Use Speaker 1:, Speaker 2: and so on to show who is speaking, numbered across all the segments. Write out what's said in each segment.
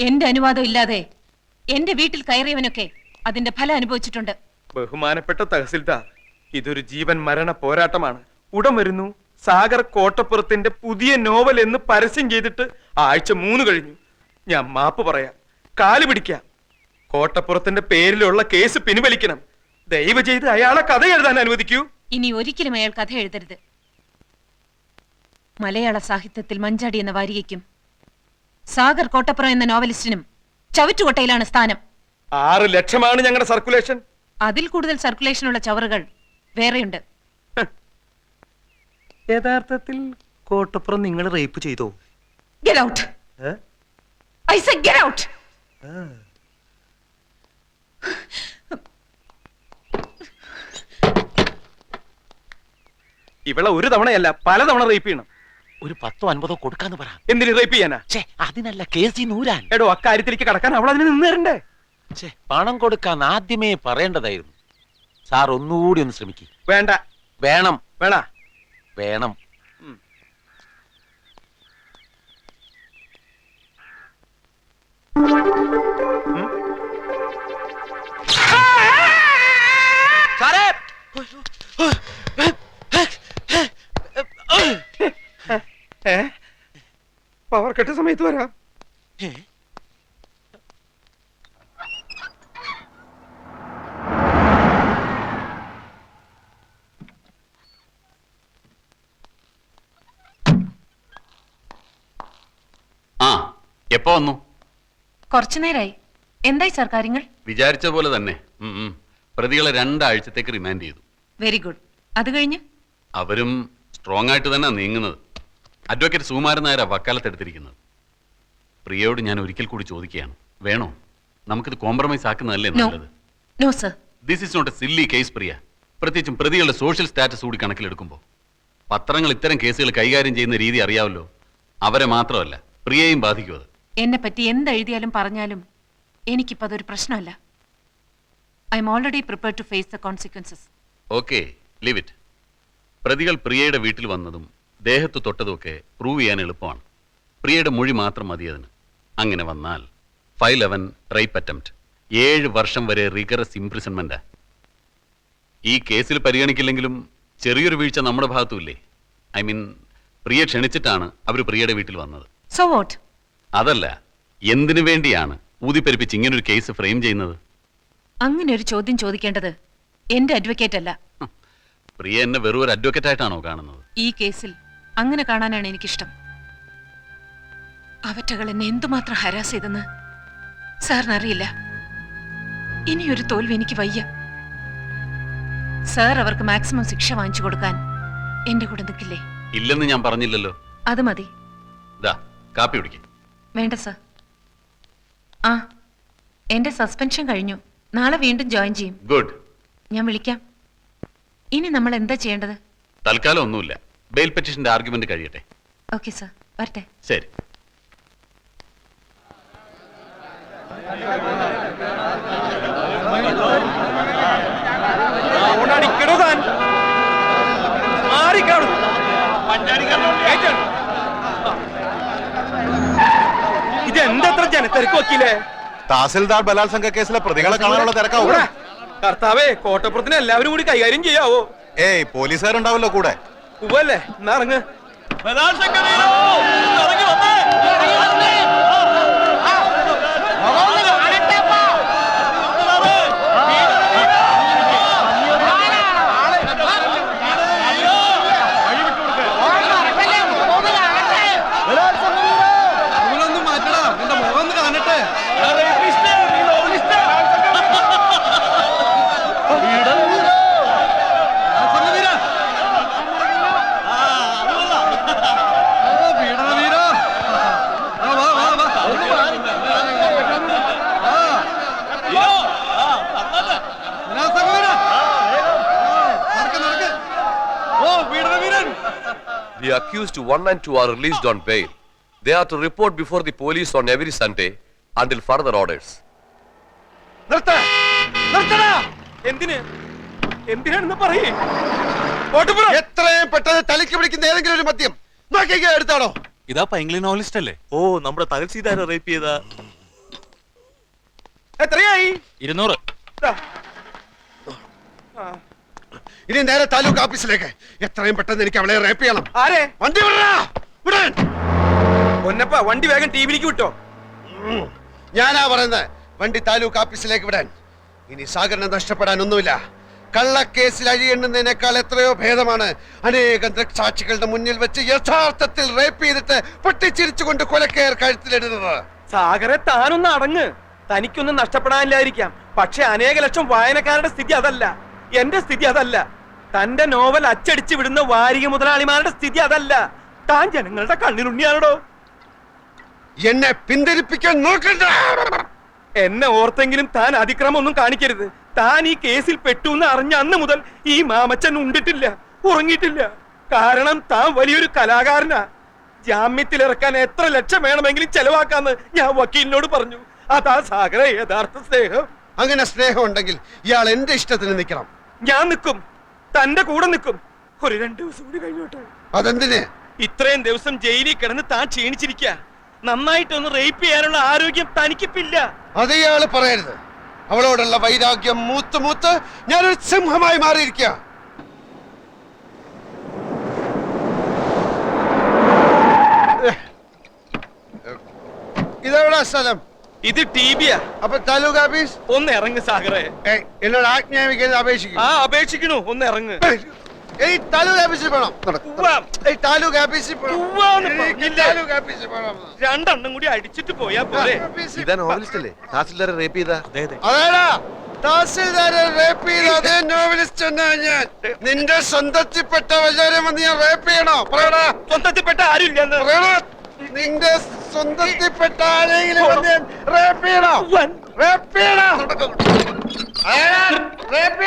Speaker 1: എന്റെ അനുവാദം ഇല്ലാതെ എന്റെ വീട്ടിൽ കയറിയവനൊക്കെ അതിന്റെ ഫലം അനുഭവിച്ചിട്ടുണ്ട്.
Speaker 2: ബഹുമാനപ്പെട്ട തഹസിൽദാർ ഇതൊരു ജീവൻ മരണ പോരാട്ടമാണ്. ഉടൻ വരുന്നു. സാഗർ കോട്ടപ്പുറത്തിന്റെ പുതിയ നോവൽ എന്ന് പരസ്യം ചെയ്തിട്ട് ആഴ്ച മൂന്ന് കഴിഞ്ഞു. ഞാൻ മാപ്പ് പറയാം. കാൽ പിടിക്കാം. കോട്ടപ്പുറത്തിന്റെ പേരിലുള്ള കേസ് പിൻവലിക്കണം. ദയവ് ചെയ്ത് അയാളെ കഥ എഴുതാൻ അനുവദിക്കൂ.
Speaker 1: ഇനി ഒരിക്കലും അയാൾ കഥ എഴുതരുത്. മലയാള സാഹിത്യത്തിൽ മഞ്ചാടി എന്ന വാരികയ്ക്കും സാഗർ കോട്ടപ്പുറം എന്ന നോവലിസ്റ്റിനും ചവിറ്റുകൊട്ടയിലാണ് സ്ഥാനം.
Speaker 2: ആറ് ലക്ഷമാണ് ഞങ്ങളുടെ സർക്കുലേഷൻ.
Speaker 1: അതിൽ കൂടുതൽ സർക്കുലേഷൻ ഉള്ള ചവറുകൾ വേറെയുണ്ട്.
Speaker 2: യഥാർത്ഥത്തിൽ കോട്ടപ്പുറം നിങ്ങൾ റേപ്പ് ചെയ്തോ?
Speaker 1: Get out I say get out
Speaker 2: ഇവളെ ഒരു തവണയല്ല പല തവണ റേപ്പ് ചെയ്യണം.
Speaker 3: ഒരു പത്തോ അൻപതോ കൊടുക്കാന്ന് പറ.
Speaker 2: എന്തിന് റേപ്പ് ചെയ്യാനാ?
Speaker 3: ഛേ അതിനല്ല കേസി നൂരാൻ.
Speaker 2: എടോ അക്കാര്യത്തിലേക്ക് കടക്കാൻ അവൾ അതിന് നിന്നേരണ്ടേ
Speaker 3: ഛേ പണം കൊടുക്കാൻ ആദ്യമേ പറയേണ്ടതായിരുന്നു. സാർ ഒന്നുകൂടി ഒന്ന് ശ്രമിക്ക്.
Speaker 2: വേണ്ട.
Speaker 3: വേണം.
Speaker 2: വേണ?
Speaker 3: വേണം. സാറേ!
Speaker 2: ഏ? പവർ കട്ട് സമയത്ത് വരാം.
Speaker 4: ആ എപ്പോ വന്നു?
Speaker 1: കുറച്ചു നേരായി. എന്തായി സാർ കാര്യങ്ങൾ?
Speaker 4: വിചാരിച്ച പോലെ തന്നെ. ഉം, ഉം. പ്രതികളെ രണ്ടാഴ്ചത്തേക്ക് റിമാൻഡ് ചെയ്തു.
Speaker 1: വെരി ഗുഡ് അത് കഴിഞ്ഞ്?
Speaker 4: അവരും സ്ട്രോങ് ആയിട്ട് തന്നെ നീങ്ങുന്നത്. അഡ്വക്കേറ്റ് സുകുമാരൻ നായരാ വക്കാലത്തെടുത്തിരിക്കുന്നത്. പ്രിയയോട് ഞാൻ ഒരിക്കൽ കൂടി ചോദിക്കുകയാണ്. വേണോ? നമുക്കിത് കോംപ്രമൈസ് ആക്കുന്നതല്ലേ നല്ലത്?
Speaker 1: No sir
Speaker 4: this is not a silly case Priya. പ്രത്യേകിച്ചും പ്രതികളുടെ സോഷ്യൽ സ്റ്റാറ്റസ് കൂടി കണക്കിലെടുക്കുമ്പോൾ. പത്രങ്ങൾ ഇത്തരം കേസുകൾ കൈകാര്യം ചെയ്യുന്ന രീതി അറിയാമല്ലോ അവരെ മാത്രമല്ല പ്രിയയും ബാധിക്കും
Speaker 1: എന്നെ പറ്റി എന്തെഴുതിയാലും പറഞ്ഞാലും എനിക്കിപ്പോ അതൊരു പ്രശ്നമല്ല. I'm already prepare to face the consequences
Speaker 4: okay leave it പ്രതികൾ പ്രിയയുടെ വീട്ടിൽ വന്നതും ദേഹത്ത് തൊട്ടതുമൊക്കെ പ്രൂവ് ചെയ്യാൻ എളുപ്പമാണ്. പ്രിയയുടെ മൊഴി മാത്രം മതി അതിന്. അങ്ങനെ വന്നാൽ ഫൈവ് ലെവൻ റേപ്പ് അറ്റംപ്റ്റ് ഏഴ് വർഷം വരെ റിഗറസ് ഇംപ്രിസൺമെന്റാ ഈ കേസിൽ പരിഗണിക്കില്ലെങ്കിലും ചെറിയൊരു വീഴ്ച നമ്മുടെ ഭാഗത്തുമില്ലേ? ഐ മീൻ പ്രിയ ക്ഷണിച്ചിട്ടാണ് അവർ പ്രിയയുടെ വീട്ടിൽ വന്നത്.
Speaker 1: സോ വാട്ട്
Speaker 4: അതല്ല എന്തിനു വേണ്ടിയാണ് ഊതിപ്പെരുപ്പിച്ച് ഇങ്ങനൊരു കേസ് ഫ്രെയിം ചെയ്യുന്നത്?
Speaker 1: അങ്ങനെ ഒരു ചോദ്യം ചോദിക്കേണ്ടത് എന്റെ അഡ്വക്കേറ്റ് അല്ല.
Speaker 4: പ്രിയ എന്നെ വെറും ഒരു അഡ്വക്കേറ്റ് ആയിട്ടാണോ കാണുന്നത്?
Speaker 1: ഈ കേസിൽ അങ്ങനെ കാണാനാണ് എനിക്കിഷ്ടം. അവറ്റകൾ എന്നെ എന്തുമാത്രം ഹരാസ് ചെയ്തെന്ന് സാറിന് അറിയില്ല ഇനിയൊരു തോൽവി എനിക്ക് വയ്യ. സാർ അവർക്ക് മാക്സിമം ശിക്ഷ വാങ്ങിച്ചു കൊടുക്കാൻ എന്റെ കൂടെ നിൽക്കില്ലേ?
Speaker 4: ഇല്ലെന്ന് ഞാൻ പറഞ്ഞില്ലല്ലോ.
Speaker 1: അത് മതി.
Speaker 4: കാപ്പി കുടിക്കും.
Speaker 1: വേണ്ട സാർ. ആ എന്റെ സസ്പെൻഷൻ കഴിഞ്ഞു. നാളെ വീണ്ടും ജോയിൻ ചെയ്യും.
Speaker 4: ഗുഡ്.
Speaker 1: ഞാൻ വിളിക്കാം. ഇനി നമ്മൾ എന്താ ചെയ്യേണ്ടത്?
Speaker 4: തൽക്കാലം ഒന്നുമില്ല. ബെയിൽ പെറ്റീഷന്റെ ആർഗ്യുമെന്റ് കഴിയട്ടെ.
Speaker 1: ഓക്കെ സർ വരട്ടെ.
Speaker 4: ശരി.
Speaker 2: ഇതെന്തത്ര ജനത്തിരക്ക് വക്കീലേ?
Speaker 5: തഹസിൽദാർ ബലാത്സംഗ കേസിലെ പ്രതികളെ കാണാനുള്ള തിരക്കാവൂ
Speaker 2: ഊടാ. കർത്താവേ കോട്ടപ്പുറത്തിന് എല്ലാവരും കൂടി കൈകാര്യം ചെയ്യാവോ?
Speaker 5: ഏയ് പോലീസുകാരുണ്ടാവല്ലോ കൂടെ.
Speaker 2: ഉവ്വല്ലേ എന്നാ ഇറങ്ങ്
Speaker 6: accused one and two are released on bail. They are to report before the police on every Sunday until further orders.
Speaker 2: നിർത്ത. നിർത്തടാ. എന്തിന്? എന്തിനാണെന്ന് പറയേ.
Speaker 5: എത്രയും പെട്ടെന്ന് തലയ്ക്ക് പിടിക്കുന്ന ഏതെങ്കിലും ഒരു മദ്യം. നോക്കിക്കോ എടുത്താണോ?
Speaker 7: ഇതാ പൈങ്കിളി നോവലിസ്റ്റ് അല്ലേ?
Speaker 5: ഓ നമ്മുടെ തഹസിൽദാരെ റേപ്പ് ചെയ്ത
Speaker 2: എത്രയായി?
Speaker 3: ഇരുന്നൂറ്.
Speaker 7: ഇനി നേരെ താലൂക്ക് ഓഫീസിലേക്ക്. എത്രയും പെട്ടെന്ന് എനിക്ക് അവളെ റേപ്പ് ചെയ്യണം.
Speaker 2: ആരെ?
Speaker 7: വണ്ടി വിടടാ, വിടാൻ.
Speaker 2: പൊന്നപ്പ വണ്ടി വേഗം ടി വിയിലേക്ക് വിട്ടോ.
Speaker 7: ഞാനാ പറയുന്നത്. വണ്ടി താലൂക്ക് ഓഫീസിലേക്ക് വിടാൻ. ഇനി സാഗറിനെ നഷ്ടപ്പെടാൻ ഒന്നുമില്ല. കള്ളക്കേസിൽ അഴിയെണ്ണുന്നതിനേക്കാൾ എത്രയോ ഭേദമാണ് അനേകം ദൃക്സാക്ഷികളുടെ മുന്നിൽ വെച്ച് യഥാർത്ഥത്തിൽ റേപ്പ് ചെയ്തിട്ട് പൊട്ടിച്ചിരിച്ചുകൊണ്ട് കൊലക്കയർ കഴുത്തിലിടുന്നത്.
Speaker 2: സാഗറെ താനൊന്ന് അടങ്ങ്. തനിക്കൊന്നും നഷ്ടപ്പെടാനില്ലായിരിക്കാം. പക്ഷെ അനേക ലക്ഷം വായനക്കാരുടെ സ്ഥിതി അതല്ല. എന്റെ സ്ഥിതി അതല്ല. തന്റെ നോവൽ അച്ചടിച്ചു വിടുന്ന വാരിക മുതലാളിമാരുടെ സ്ഥിതി അതല്ല. താൻ ജനങ്ങളുടെ കണ്ണിലുണ്ണിയാണോ
Speaker 7: എന്നെ പിന്തിരിപ്പിക്കാൻ നോക്കണ്ട.
Speaker 2: എന്നെ ഓർത്തെങ്കിലും താൻ അതിക്രമം ഒന്നും കാണിക്കരുത്. താൻ ഈ കേസിൽ പെട്ടു എന്ന് അറിഞ്ഞ അന്ന് മുതൽ ഈ മാമച്ചൻ ഉണ്ടിട്ടില്ല ഉറങ്ങിയിട്ടില്ല. കാരണം താൻ വലിയൊരു കലാകാരനാ. ജാമ്യത്തിൽ ഇറക്കാൻ എത്ര ലക്ഷം വേണമെങ്കിലും ചെലവാക്കാന്ന് ഞാൻ വക്കീലിനോട് പറഞ്ഞു. അതാ സാഗര യഥാർത്ഥ സ്നേഹം.
Speaker 7: അങ്ങനെ സ്നേഹം ഉണ്ടെങ്കിൽ ഇയാൾ എന്റെ ഇഷ്ടത്തിന് നിൽക്കണം.
Speaker 2: ഞാൻ നിൽക്കും. തന്റെ കൂടെ നിൽക്കും. ഒരു രണ്ടു ദിവസം കൂടി കഴിഞ്ഞോട്ടെ
Speaker 7: അതെന്തിന്?
Speaker 2: ഇത്രയും ദിവസം ജയിലിൽ കിടന്ന് താൻ ക്ഷീണിച്ചിരിക്ക. നന്നായിട്ടൊന്ന് റേപ്പ് ചെയ്യാനുള്ള ആരോഗ്യം തനിക്കിപ്പില്ല.
Speaker 7: അത് ഇയാൾ പറയരുത്. അവളോടുള്ള വൈരാഗ്യം മൂത്ത് മൂത്ത് ഞാനൊരു സിംഹമായി മാറിയിരിക്കുക ഇതെവിടാ സ്ഥലം?
Speaker 2: ഇത് ടി ബിയാ
Speaker 7: അപ്പൊ താലൂക്ക് ഓഫീസ്?
Speaker 2: ഒന്ന് ഇറങ്ങ് സാഗറേ.
Speaker 7: എന്നോട് ആജ്ഞാപിക്കുന്നത് അപേക്ഷിക്കും
Speaker 2: ആ അപേക്ഷിക്കണു. ഒന്ന് ഇറങ്ങ്.
Speaker 7: ഏയ് താലൂക്ക് ഓഫീസിൽ പോണം. ഏയ് താലൂക്ക് ഓഫീസിൽ? താലൂക്ക് ഓഫീസിൽ പോണം.
Speaker 2: രണ്ടെണ്ണം കൂടി അടിച്ചിട്ട് പോയാ
Speaker 7: പോലെ
Speaker 5: ഇതാ നോവലിസ്റ്റ് അല്ലേ തഹസിൽദാരെ റേപ്പ് ചെയ്ത?
Speaker 7: അതേടാ തഹസിൽദാരെ റേപ്പ് ചെയ്ത. അതേ നോവലിസ്റ്റ് എന്നാ ഞാൻ. നിന്റെ സ്വന്തത്തിൽപ്പെട്ട വചാരം വന്ന് ഞാൻ റേപ്പ് ചെയ്യണോ? പറയടാ.
Speaker 2: സ്വന്തത്തിൽപ്പെട്ട ആരും
Speaker 7: പറയടാ. നിന്റെ സ്വന്തത്തിൽപ്പെട്ട ആരെങ്കിലും വന്ന് റേപ്പ് ചെയ്യണോ? റേപ്പ് ചെയ്യണോ? റേപ്പ്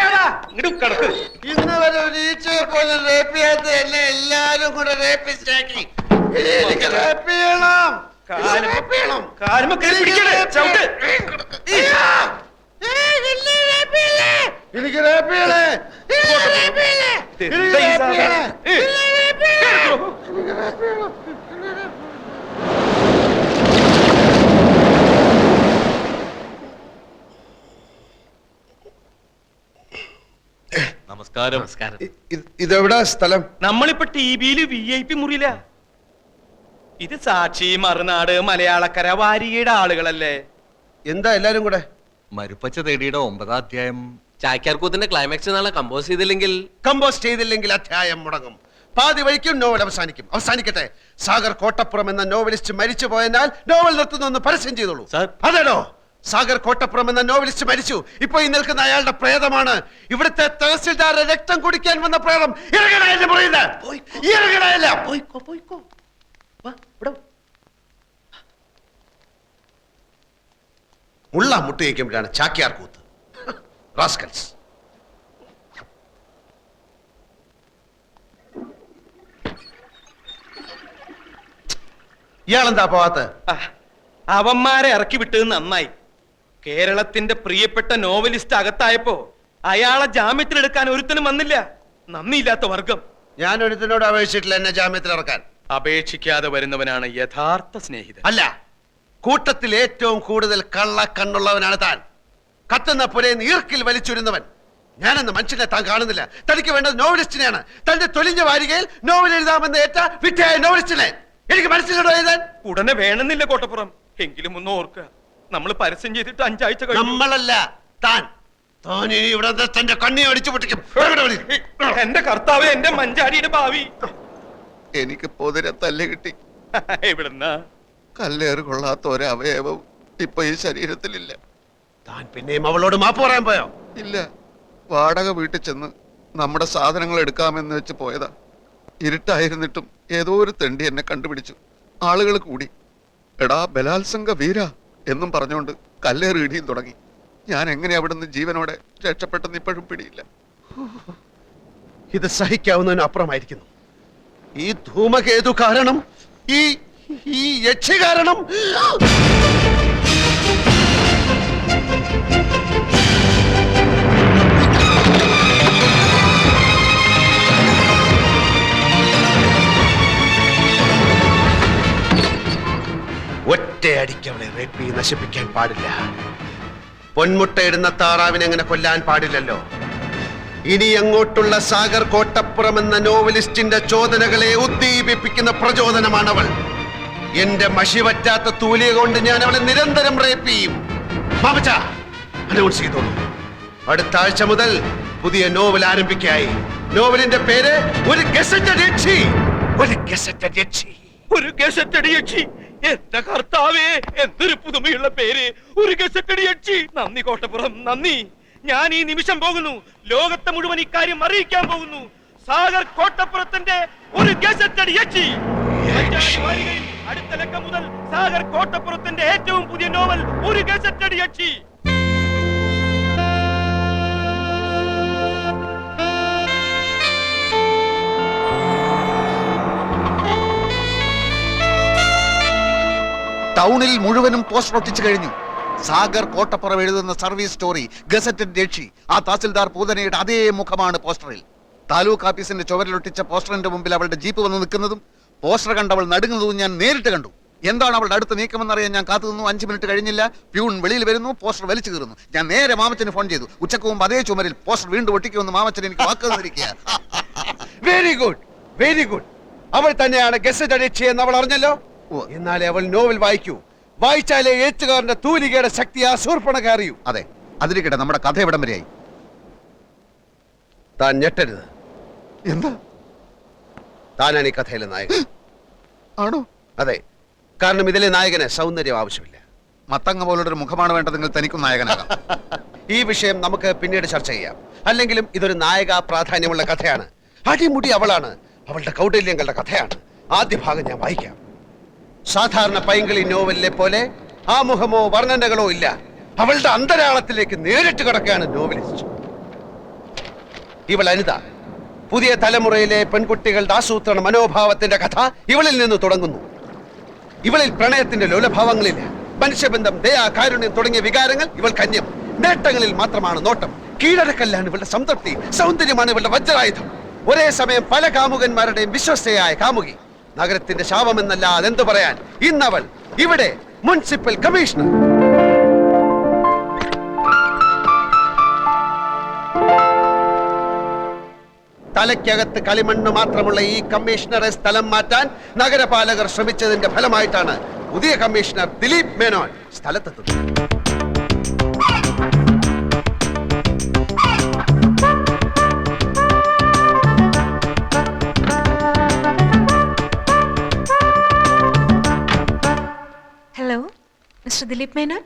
Speaker 7: ഇന്ന് വരെ ഒരു ഈച്ചയെ പോലെ റേപ്പ് ചെയ്യാത്ത എന്നെ എല്ലാരും കൂടെ റേപ്പിസ്റ്റാക്കി എനിക്ക് റേപ്പ് ചെയ്യണം. റേപ്പ്? എനിക്ക് റേപ്പ് ചെയ്യണേ. റേപ്പ്? എനിക്ക് റേപ്പ് ചെയ്യണം. എന്നെ റേപ്പ്
Speaker 3: നമസ്കാരം.
Speaker 7: ഇതെവിടാ സ്ഥലം?
Speaker 2: നമ്മളിപ്പോ ടി വിയിൽ വി ഐ പി മുറിയില. ഇത് സാക്ഷി മറുനാട് മലയാളക്കര വാരികയുടെ ആളുകളല്ലേ.
Speaker 7: എന്താ എല്ലാരും കൂടെ?
Speaker 5: മരുപ്പച്ച തേടിയുടെ ഒമ്പതാം അധ്യായം.
Speaker 8: ചാക്യാർകൂത്തിന്റെ ക്ലൈമാക്സ് നാളെ കമ്പോസ് ചെയ്തില്ലെങ്കിൽ?
Speaker 7: കമ്പോസ് ചെയ്തില്ലെങ്കിൽ അധ്യായം മുടങ്ങും. പാതി വഴിക്കും നോവൽ അവസാനിക്കും. അവസാനിക്കട്ടെ. സാഗർ കോട്ടപ്പുറം എന്ന നോവലിസ്റ്റ് മരിച്ചു പോയതിനാൽ നോവൽ നിർത്തുന്നു പരസ്യം ചെയ്തോളൂ. അതേടോ? സാഗർ കോട്ടപ്പുറം എന്ന നോവലിസ്റ്റ് മരിച്ചു. ഇപ്പൊ ഈ നിൽക്കുന്ന അയാളുടെ പ്രേതമാണ്. ഇവിടുത്തെ തഹസിൽദാരുടെ രക്തം കുടിക്കാൻ വന്ന പ്രേതം. ഇറങ്ങണയല്ലേ പറയുന്നത് ഇറങ്ങണയല്ല? മുള്ള മുട്ടിയേക്കുമ്പോഴാണ് ചാക്യാർ കൂത്ത്. റാസ്കൽസ്. ഇയാളെന്താ പോവാത്ത?
Speaker 2: അവന്മാരെ ഇറക്കി വിട്ടത് നന്നായി. കേരളത്തിന്റെ പ്രിയപ്പെട്ട നോവലിസ്റ്റ് അകത്തായപ്പോ അയാളെ ജാമ്യത്തിലെടുക്കാൻ ഒരുത്തനും വന്നില്ല. നന്ദിയില്ലാത്ത വർഗം.
Speaker 7: ഞാൻ ഒരുത്തിനോട് അപേക്ഷിച്ചിട്ടില്ല എന്നെ ജാമ്യത്തിൽ ഇറക്കാൻ.
Speaker 2: അപേക്ഷിക്കാതെ വരുന്നവനാണ് യഥാർത്ഥ സ്നേഹിതൻ.
Speaker 7: അല്ല കൂട്ടത്തിൽ ഏറ്റവും കൂടുതൽ കള്ള കണ്ണുള്ളവനാണ് താൻ. കത്തുന്ന പുരയിൽ നീർക്കിൽ വലിച്ചുരുന്നവൻ. ഞാനെന്ന മനുഷ്യനെ താൻ കാണുന്നില്ല. തനിക്ക് വേണ്ടത് നോവലിസ്റ്റിനെയാണ്. തന്റെ തൊലിഞ്ഞ വാരികയിൽ നോവൽ എഴുതാമെന്ന് ഏറ്റ വിദ്യയായ നോവലിസ്റ്റിനെ. എനിക്ക് മനസ്സിലുണ്ടോ എഴുതാൻ?
Speaker 2: ഉടനെ വേണമെന്നില്ല കോട്ടപ്പുറം. എങ്കിലും ഒന്ന് ഓർക്കുക. നമ്മൾ പരസ്യം ചെയ്തിട്ട് അഞ്ചാഴ്ച കഴിഞ്ഞു.
Speaker 7: നമ്മളല്ല. താൻ. താൻ ഇനി ഇവിടെ നിന്ന് തന്റെ കണ്ണി അടിച്ചു പൊട്ടിക്കും.
Speaker 2: എന്റെ കർത്താവ് എന്റെ മഞ്ചാടിയുടെ ഭാവി.
Speaker 5: എനിക്ക് പൊതിരെ തല്ല് കിട്ടി.
Speaker 2: എവിടുന്നാ?
Speaker 5: കല്ലേറ് കൊള്ളാത്ത ഒരവയവം ഇപ്പൊ ഈ ശരീരത്തിലില്ല.
Speaker 7: താൻ പിന്നെയും അവളോട് മാപ്പ് പറയാൻ പോയോ?
Speaker 5: ഇല്ല. വാടക വീട്ടിൽ ചെന്ന് നമ്മുടെ സാധനങ്ങൾ എടുക്കാമെന്ന് വെച്ച് പോയതാ. ഇരുട്ടായിരുന്നിട്ടും ഏതോ ഒരു തെണ്ടി എന്നെ കണ്ടുപിടിച്ചു. ആളുകൾ കൂടി. എടാ ബലാത്സംഗ വീര. എന്നും പറഞ്ഞുകൊണ്ട് കല്ലേറി ഇടിയും തുടങ്ങി. ഞാൻ എങ്ങനെ അവിടുന്ന് ജീവനോടെ രക്ഷപ്പെട്ടെന്ന് ഇപ്പോഴും പിടിയില്ല.
Speaker 7: ഇത് സഹിക്കാവുന്നതിന് അപ്പുറമായിരിക്കുന്നു. ഈ ധൂമകേതു കാരണം ഈ ഈ യക്ഷി കാരണം. ഒറ്റയടിക്ക് അവളെ റേപ്പ് ചെയ്ത് നശിപ്പിക്കാൻ പാടില്ല. പൊന്മുട്ടയിടുന്ന താറാവിനെ അങ്ങനെ കൊല്ലാൻ പാടില്ലല്ലോ. ഇനി അങ്ങോട്ടുള്ള സാഗർ കോട്ടപ്പുറം എന്ന നോവലിസ്റ്റിന്റെ ചോദനകളെ ഉദ്ദീപിപ്പിക്കുന്ന പ്രചോദനമാണവൾ. എന്റെ മഷി പറ്റാത്ത തൂലിക കൊണ്ട് ഞാൻ അവളെ നിരന്തരം റേപ്പ് ചെയ്യും. ചെയ്തോളൂ. അടുത്ത ആഴ്ച മുതൽ പുതിയ നോവൽ ആരംഭിക്കായി. നോവലിന്റെ പേര് ഒരു ഗസറ്റഡ് യക്ഷി. ഒരു ഗസറ്റഡ് യക്ഷി.
Speaker 2: ഒരു ഗസറ്റ് യക്ഷി. എന്റെ കർത്താവേ എന്തൊരു പുതുമയുള്ള പേര്. ഒരു ഗസറ്റടി അടിച്ചി. നന്ദി കോട്ടപ്പുറം നന്ദി. ഞാൻ ഈ നിമിഷം പോകുന്നു. ലോകത്തെ മുഴുവൻ ഇക്കാര്യം അറിയിക്കാൻ പോകുന്നു. സാഗർ കോട്ടപ്പുറത്തിന്റെ ഒരു ഗസറ്റടി അടിച്ചി. അടുത്ത ലക്കം മുതൽ സാഗർ കോട്ടപ്പുറത്തിന്റെ ഏറ്റവും പുതിയ നോവൽ ഒരു ഗസറ്റടി യക്ഷി
Speaker 5: ടൗണിൽ മുഴുവനും പോസ്റ്റർ ഒട്ടിച്ചു കഴിഞ്ഞു. സാഗർ കോട്ടപ്പുറം എഴുതുന്ന സർവീസ് സ്റ്റോറി ഗസറ്റഡ് രക്ഷി ആ തഹസിൽദാർ പൂതനയുടെ അതേ മുഖമാണ് പോസ്റ്ററിൽ. താലൂക്ക് ഓഫീസിന്റെ ചുവരിലൊട്ടിച്ച പോസ്റ്ററിന്റെ മുമ്പിൽ അവളുടെ ജീപ്പ് വന്ന് നിൽക്കുന്നതും പോസ്റ്റർ കണ്ടവൾ നടുങ്ങുന്നതും ഞാൻ നേരിട്ട് കണ്ടു. എന്താണ് അവളുടെ അടുത്ത നീക്കമെന്നറിയാൻ ഞാൻ കാത്തു നിന്നു? അഞ്ച് മിനിറ്റ് കഴിഞ്ഞില്ല. പ്യൂൺ വെളിയിൽ വരുന്നു പോസ്റ്റർ വലിച്ചു കീറുന്നു. ഞാൻ നേരെ മാമച്ചന് ഫോൺ ചെയ്തു. ഉച്ചയ്ക്ക് മുമ്പ് അതേ ചുമരിൽ പോസ്റ്റർ വീണ്ടും ഒട്ടിക്കുമെന്ന് മാമച്ചൻ എനിക്ക് വാക്ക് തന്നിരിക്കുക
Speaker 7: വെരി ഗുഡ് വെരി ഗുഡ് അവൾ തന്നെയാണ് ഗസറ്റ് അടിച്ചെന്ന് അവൾ അറിഞ്ഞല്ലോ? എന്നാലേ അവൾ നോവൽ വായിക്കൂ. വായിച്ചാലേ എഴുത്തുകാരന്റെ തൂലികയുടെ ശക്തി ആ സൂർപ്പണക അറിയൂ
Speaker 5: അതെ അതിരിക്കട്ടെ നമ്മുടെ കഥ എവിടം വരെയായി.
Speaker 7: താൻ ഞെട്ടരുത്.
Speaker 5: എന്താ?
Speaker 7: താനാണ് ഈ കഥയിലെ നായകൻ.
Speaker 5: ആണോ?
Speaker 7: അതെ കാരണം ഇതിലെ നായകന് സൗന്ദര്യം ആവശ്യമില്ല.
Speaker 5: മത്തങ്ങ പോലുള്ള ഒരു മുഖമാണ് വേണ്ടതെങ്കിൽ തനിക്കും നായകനാകാം.
Speaker 7: ഈ വിഷയം നമുക്ക് പിന്നീട് ചർച്ച ചെയ്യാം. അല്ലെങ്കിലും ഇതൊരു നായക പ്രാധാന്യമുള്ള കഥയാണ്. അടിമുടി അവളാണ്. അവളുടെ കൗടല്യങ്ങളുടെ കഥയാണ്. ആദ്യ ഭാഗം ഞാൻ വായിക്കാം. സാധാരണ പൈങ്കിളി നോവലിലെ പോലെ ആമുഖമോ വർണനകളോ ഇല്ല. അവളുടെ അന്തരാളത്തിലേക്ക് നേരിട്ട് കിടക്കുകയാണ് നോവലിസ്റ്റ്. ഇവൾ അനിത പുതിയ തലമുറയിലെ പെൺകുട്ടികളുടെ ആസൂത്രണ മനോഭാവത്തിന്റെ കഥ ഇവളിൽ നിന്ന് തുടങ്ങുന്നു. ഇവളിൽ പ്രണയത്തിന്റെ ലോലഭാവങ്ങളില്ല. മനുഷ്യബന്ധം ദയാ കാരുണ്യം തുടങ്ങിയ വികാരങ്ങൾ ഇവൾ കന്യം. നേട്ടങ്ങളിൽ മാത്രമാണ് നോട്ടം. കീഴടക്കല്ലാണ് ഇവളുടെ സംതൃപ്തി. സൗന്ദര്യമാണ് ഇവളുടെ വജ്രായുധം. ഒരേ സമയം പല കാമുകന്മാരുടെയും വിശ്വസ്തയായ കാമുകി. നഗരത്തിന്റെ ശാപമെന്നല്ലാതെ അതെന്തു പറയാൻ? ഇന്നവൾ ഇവിടെ മുനിസിപ്പൽ കമ്മീഷണർ. തലയ്ക്കകത്ത് കളിമണ്ണ് മാത്രമുള്ള ഈ കമ്മീഷണറെ സ്ഥലം മാറ്റാൻ നഗരപാലകർ ശ്രമിച്ചതിന്റെ ഫലമായിട്ടാണ് പുതിയ കമ്മീഷണർ ദിലീപ് മേനോൻ സ്ഥലത്തെത്തുന്നത്.
Speaker 1: മിസ്റ്റർ ദിലീപ് മേനോൻ.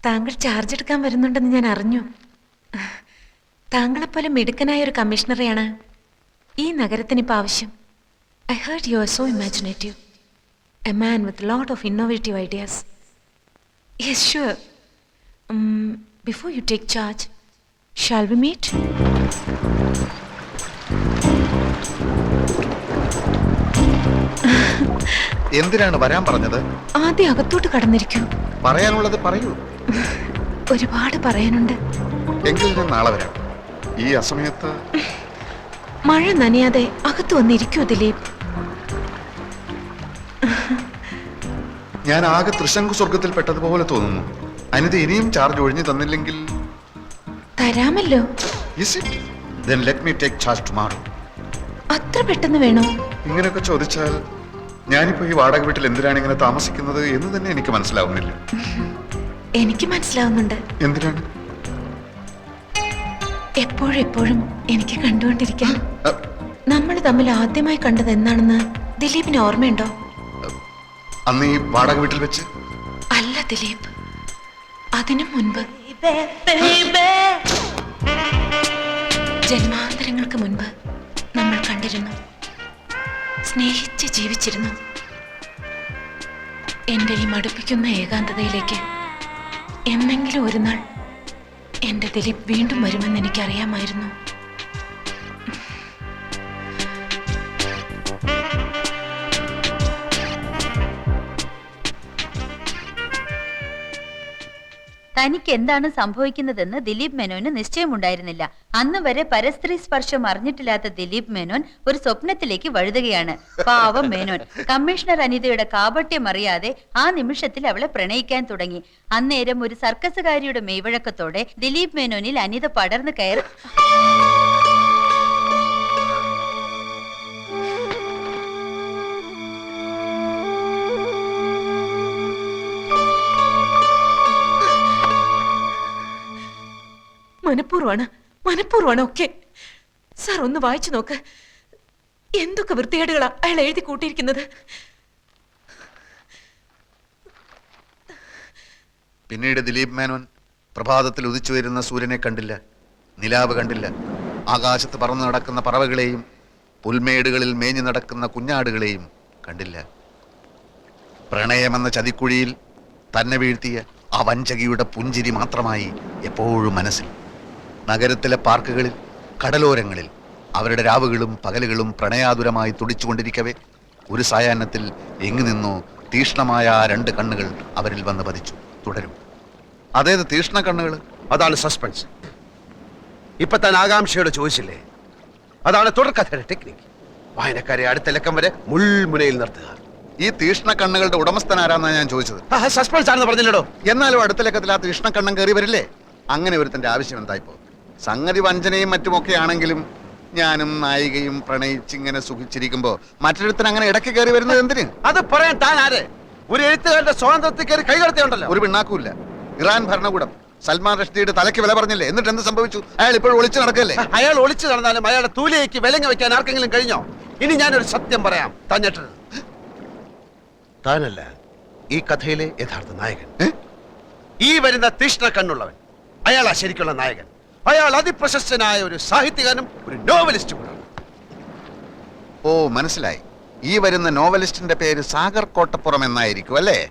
Speaker 1: താങ്കൾ ചാർജ് എടുക്കാൻ വരുന്നുണ്ടെന്ന് ഞാൻ അറിഞ്ഞു. താങ്കളെപ്പോലെ മിടുക്കനായ ഒരു കമ്മീഷണറെയാണ് ഈ നഗരത്തിന് ഇപ്പോൾ ആവശ്യം. I heard you are so imaginative a man with lot of innovative ideas yes sure before you take charge shall we meet
Speaker 5: എന്തിനാണ് വരാൻ പറഞ്ഞത്?
Speaker 1: ആദ്യം അകത്തോട്ട് കടന്നിരിക്കൂ.
Speaker 5: പറയാനുള്ളത് പറയൂ.
Speaker 1: ഒരുപാട് പറയാനുണ്ട്.
Speaker 5: എങ്കിൽ ഞാൻ നാളെ വരാം. ഈ അസമയത്ത്
Speaker 1: മഴ നനയാതെ അകത്ത് വന്നിരിക്കൂ ദിലീപ്.
Speaker 5: ഞാൻ ആകെ തൃശങ്കു സ്വർഗത്തിൽ പെട്ടതുപോലെ തോന്നുന്നു. അനിത ഇനിയും ചാർജ് ഒഴിഞ്ഞു തന്നില്ലെങ്കിൽ
Speaker 1: തരാമല്ലോ. അത്ര പെട്ടെന്ന് വേണോ?
Speaker 5: ഇങ്ങനെയൊക്കെ ചോദിച്ചാൽ ഞാനിപ്പോ ഈ വാടക വീട്ടിൽ എന്തിനാണ് ഇങ്ങനെ താമസിക്കുന്നത് എന്ന് തന്നെ എനിക്ക് മനസ്സിലാവുന്നില്ല.
Speaker 1: എനിക്ക് മനസ്സിലാവുന്നുണ്ട്.
Speaker 5: എന്തിനാണ്?
Speaker 1: എപ്പോഴും എപ്പോഴും എനിക്ക് കണ്ടുകൊണ്ടിരിക്കാൻ. നമ്മൾ തമ്മിൽ ആദ്യമായി കണ്ടത് എന്നാണെന്ന് ദിലീപിന് ഓർമ്മയുണ്ടോ?
Speaker 5: അന്ന് ഈ വാടക വീട്ടിൽ വെച്ച്?
Speaker 1: അല്ല ദിലീപ്. അതിനു മുൻപ്. ജന്മാന്തരങ്ങൾക്ക് മുൻപ് നമ്മൾ കണ്ടിരുന്നു. സ്നേഹിച്ച് ജീവിച്ചിരുന്നു. എന്റെ ഈ മടുപ്പിക്കുന്ന ഏകാന്തതയിലേക്ക് എന്നെങ്കിലും ഒരു നാൾ എന്റെ ദിലീപ് വീണ്ടും വരുമെന്ന് എനിക്കറിയാമായിരുന്നു.
Speaker 9: തനിക്ക് എന്താണ് സംഭവിക്കുന്നതെന്ന് ദിലീപ് മേനോന് നിശ്ചയമുണ്ടായിരുന്നില്ല. അന്ന് വരെ പരസ്ത്രീ സ്പർശം അറിഞ്ഞിട്ടില്ലാത്ത ദിലീപ് മേനോൻ ഒരു സ്വപ്നത്തിലേക്ക് വഴുതുകയാണ്. പാവം മേനോൻ. കമ്മീഷണർ അനിതയുടെ കാപട്യം അറിയാതെ ആ നിമിഷത്തിൽ അവളെ പ്രണയിക്കാൻ തുടങ്ങി. അന്നേരം ഒരു സർക്കസുകാരിയുടെ മെയ്വഴക്കത്തോടെ ദിലീപ് മേനോനിൽ അനിത പടർന്നു കയറി.
Speaker 1: മനഃപൂർവമാണ് മനഃപൂർവമാണ് ഒക്കെ. സാർ ഒന്ന് വായിച്ചു നോക്ക്. എന്തൊക്കെ വൃത്തികേടുകളാ അയാൾ എഴുതി കൂട്ടിയിരിക്കുന്നത്?
Speaker 5: പിന്നീട് ദിലീപ് മേനോൻ പ്രഭാതത്തിൽ ഉദിച്ചു വരുന്ന സൂര്യനെ കണ്ടില്ല നിലാവ് കണ്ടില്ല. ആകാശത്ത് പറന്നു നടക്കുന്ന പറവകളെയും പുൽമേടുകളിൽ മേഞ്ഞു നടക്കുന്ന കുഞ്ഞാടുകളെയും കണ്ടില്ല. പ്രണയമെന്ന ചതിക്കുഴിയിൽ തന്നെ വീഴ്ത്തിയ ആ വഞ്ചകിയുടെ പുഞ്ചിരി മാത്രമായി എപ്പോഴും മനസ്സിൽ നഗരത്തിലെ പാർക്കുകളിൽ കടലോരങ്ങളിൽ അവരുടെ രാവുകളും പകലുകളും പ്രണയാതുരമായി തുടിച്ചുകൊണ്ടിരിക്കവേ ഒരു സായാഹ്നത്തിൽ എങ്ങു നിന്നോ തീഷ്ണമായ ആ രണ്ട് കണ്ണുകൾ അവരിൽ വന്ന് പതിച്ചു. തുടരും. അതേത് തീഷ്ണ കണ്ണുകൾ
Speaker 7: അതാണ് സസ്പെൻസ് ഇപ്പൊ താൻ ആകാംക്ഷയോട് ചോദിച്ചില്ലേ? അതാണ് തുടർക്കഥയുടെ ടെക്നിക്ക് വായനക്കാരെ അടുത്ത ലക്കം വരെ മുൾമുനയിൽ നിർത്തുക.
Speaker 5: ഈ തീഷ്ണ കണ്ണുകളുടെ ഉടമസ്ഥൻ ആരാന്നാണ് ഞാൻ ചോദിച്ചത്?
Speaker 7: സസ്പെൻസ് ആണെന്ന് പറഞ്ഞില്ലടോ.
Speaker 5: എന്നാലും അടുത്ത ലക്കത്തിൽ ആ തീഷ്ണ കണ്ണം കയറി വരില്ലേ? അങ്ങനെ ഒരുത്തന്റെ ആവശ്യം എന്തായിപ്പോ? സംഗതി വഞ്ചനയും മറ്റുമൊക്കെ ആണെങ്കിലും ഞാനും നായികയും പ്രണയിച്ചിങ്ങനെ സുഖിച്ചിരിക്കുമ്പോ മറ്റൊരുത്തൻ അങ്ങനെ ഇടയ്ക്ക് കയറി വരുന്നത് എന്തിന്?
Speaker 7: അത് പറയാൻ താൻ ആരെ? ഒരു എഴുത്തുകാരുടെ സ്വാതന്ത്ര്യത്തിൽ കയറി കൈകടത്തിയുണ്ടല്ലോ
Speaker 5: ഒരു പിണ്ണാക്കൂല്ല. ഇറാൻ ഭരണകൂടം. സൽമാൻ റഷ്ദിയുടെ തലയ്ക്ക് വില പറഞ്ഞില്ലേ? എന്നിട്ട് എന്ത് സംഭവിച്ചു? അയാൾ ഇപ്പോൾ ഒളിച്ചു നടക്കല്ലേ
Speaker 7: അയാൾ ഒളിച്ചു നടന്നാലും അയാളുടെ തൂലിയേക്ക് വിലങ്ങ വെക്കാൻ ആർക്കെങ്കിലും കഴിഞ്ഞോ? ഇനി ഞാനൊരു സത്യം പറയാം. തഞ്ഞിട്ടത് താനല്ല ഈ കഥയിലെ യഥാർത്ഥ നായകൻ. ഈ വരുന്ന തീഷ്ണ കണ്ണുള്ളവൻ. അയാളാ ശരിക്കുള്ള നായകൻ. അയാൾ അതിപ്രശസ്തനായ ഒരു സാഹിത്യകാരനും ഒരു നോവലിസ്റ്റും കൂടെ
Speaker 5: ഓ മനസ്സിലായി. ഈ വരുന്ന നോവലിസ്റ്റിന്റെ പേര് സാഗർ കോട്ടപ്പുറം എന്നായിരിക്കും അല്ലേ.